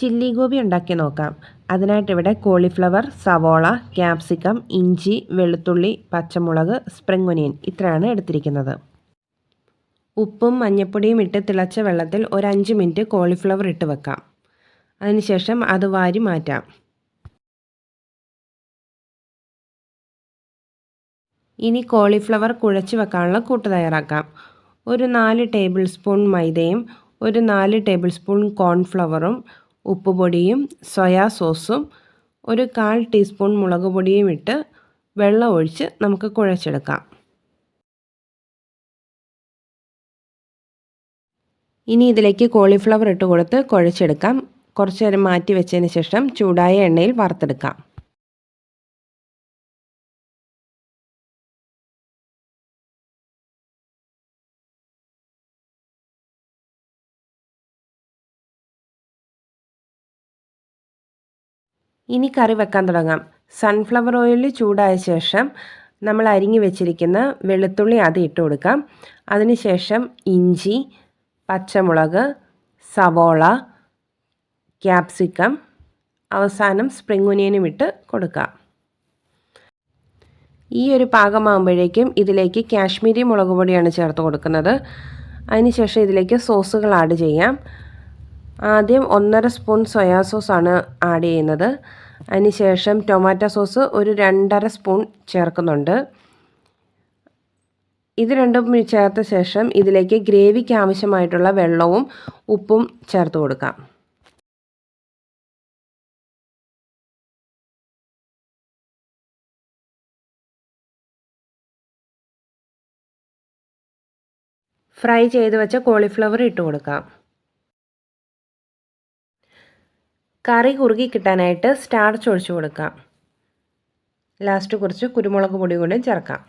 Chilli gobi ഉണ്ടാക്കി നോക്കാം. അതിനായിട്ട് ഇവിടെ കോളിഫ്ലവർ സവോള ക്യാപ്സിക്കം ഇഞ്ചി വെളുത്തുള്ളി പച്ചമുളക് സ്പ്രിംഗ് ഒനിയൻ ഇത്രയാണ് എടുത്തിരിക്കുന്നത്. ഉപ്പും മഞ്ഞൾപ്പൊടിയും ഇട്ട് തിളച്ച വെള്ളത്തിൽ ഒരു അഞ്ച് മിനിറ്റ് കോളിഫ്ലവർ ഇട്ട് വെക്കാം. അതിനുശേഷം അത് വാരി മാറ്റാം. ഇനി കോളിഫ്ലവർ കുഴച്ച് വെക്കാനുള്ള കൂട്ട് തയ്യാറാക്കാം. ഒരു നാല് ടേബിൾ സ്പൂൺ മൈദയും ഒരു നാല് ടേബിൾ സ്പൂൺ കോൺഫ്ലവറും ഉപ്പുപൊടിയും സോയാ സോസും ഒരു കാൽ ടീസ്പൂൺ മുളക് പൊടിയും ഇട്ട് വെള്ളം ഒഴിച്ച് നമുക്ക് കുഴച്ചെടുക്കാം. ഇനി ഇതിലേക്ക് കോളിഫ്ലവർ ഇട്ട് കൊടുത്ത് കുഴച്ചെടുക്കാം. കുറച്ച് നേരം മാറ്റി വെച്ചതിന് ശേഷം ചൂടായ എണ്ണയിൽ വറുത്തെടുക്കാം. ഇനി കറി വെക്കാൻ തുടങ്ങാം. സൺഫ്ലവർ ഓയിൽ ചൂടായ ശേഷം നമ്മൾ അരിഞ്ഞു വെച്ചിരിക്കുന്ന വെളുത്തുള്ളി അത് ഇട്ട് കൊടുക്കാം. അതിനുശേഷം ഇഞ്ചി പച്ചമുളക് സവോള ക്യാപ്സിക്കം അവസാനം സ്പ്രിംഗ് ഒനിയനും ഇട്ട് കൊടുക്കാം. ഈ ഒരു പാകമാകുമ്പോഴേക്കും ഇതിലേക്ക് കാശ്മീരി മുളക് പൊടിയാണ് ചേർത്ത് കൊടുക്കുന്നത്. അതിനുശേഷം ഇതിലേക്ക് സോസുകൾ ആഡ് ചെയ്യാം. ആദ്യം ഒന്നര സ്പൂൺ സോയാ സോസാണ് ആഡ് ചെയ്യുന്നത്. അതിനുശേഷം ടൊമാറ്റോ സോസ് ഒരു രണ്ടര സ്പൂൺ ചേർക്കുന്നുണ്ട്. ഇത് രണ്ടും ചേർത്ത ശേഷം ഇതിലേക്ക് ഗ്രേവിക്ക് ആവശ്യമായിട്ടുള്ള വെള്ളവും ഉപ്പും ചേർത്ത് കൊടുക്കാം. ഫ്രൈ ചെയ്ത് വെച്ച കോളിഫ്ലവർ ഇട്ട് കൊടുക്കാം. കറി കുറുകി കിട്ടാനായിട്ട് സ്റ്റാർച്ച് ഒഴിച്ചു കൊടുക്കാം. ലാസ്റ്റ് കുറച്ച് കുരുമുളക് പൊടി കൂടി ചേർക്കാം.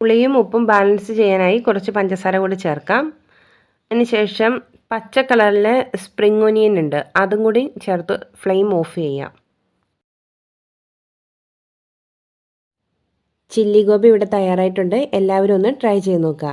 പുളിയും ഉപ്പും ബാലൻസ് ചെയ്യാനായി കുറച്ച് പഞ്ചസാര കൂടി ചേർക്കാം. അതിനുശേഷം പച്ച കളറിലെ സ്പ്രിംഗ് ഒനിയൻ ഉണ്ട്. അതും കൂടി ചേർത്ത് ഫ്ലെയിം ഓഫ് ചെയ്യാം. ചില്ലി ഗോബി ഇവിടെ തയ്യാറായിട്ടുണ്ട്. എല്ലാവരും ഒന്ന് ട്രൈ ചെയ്ത് നോക്കുക.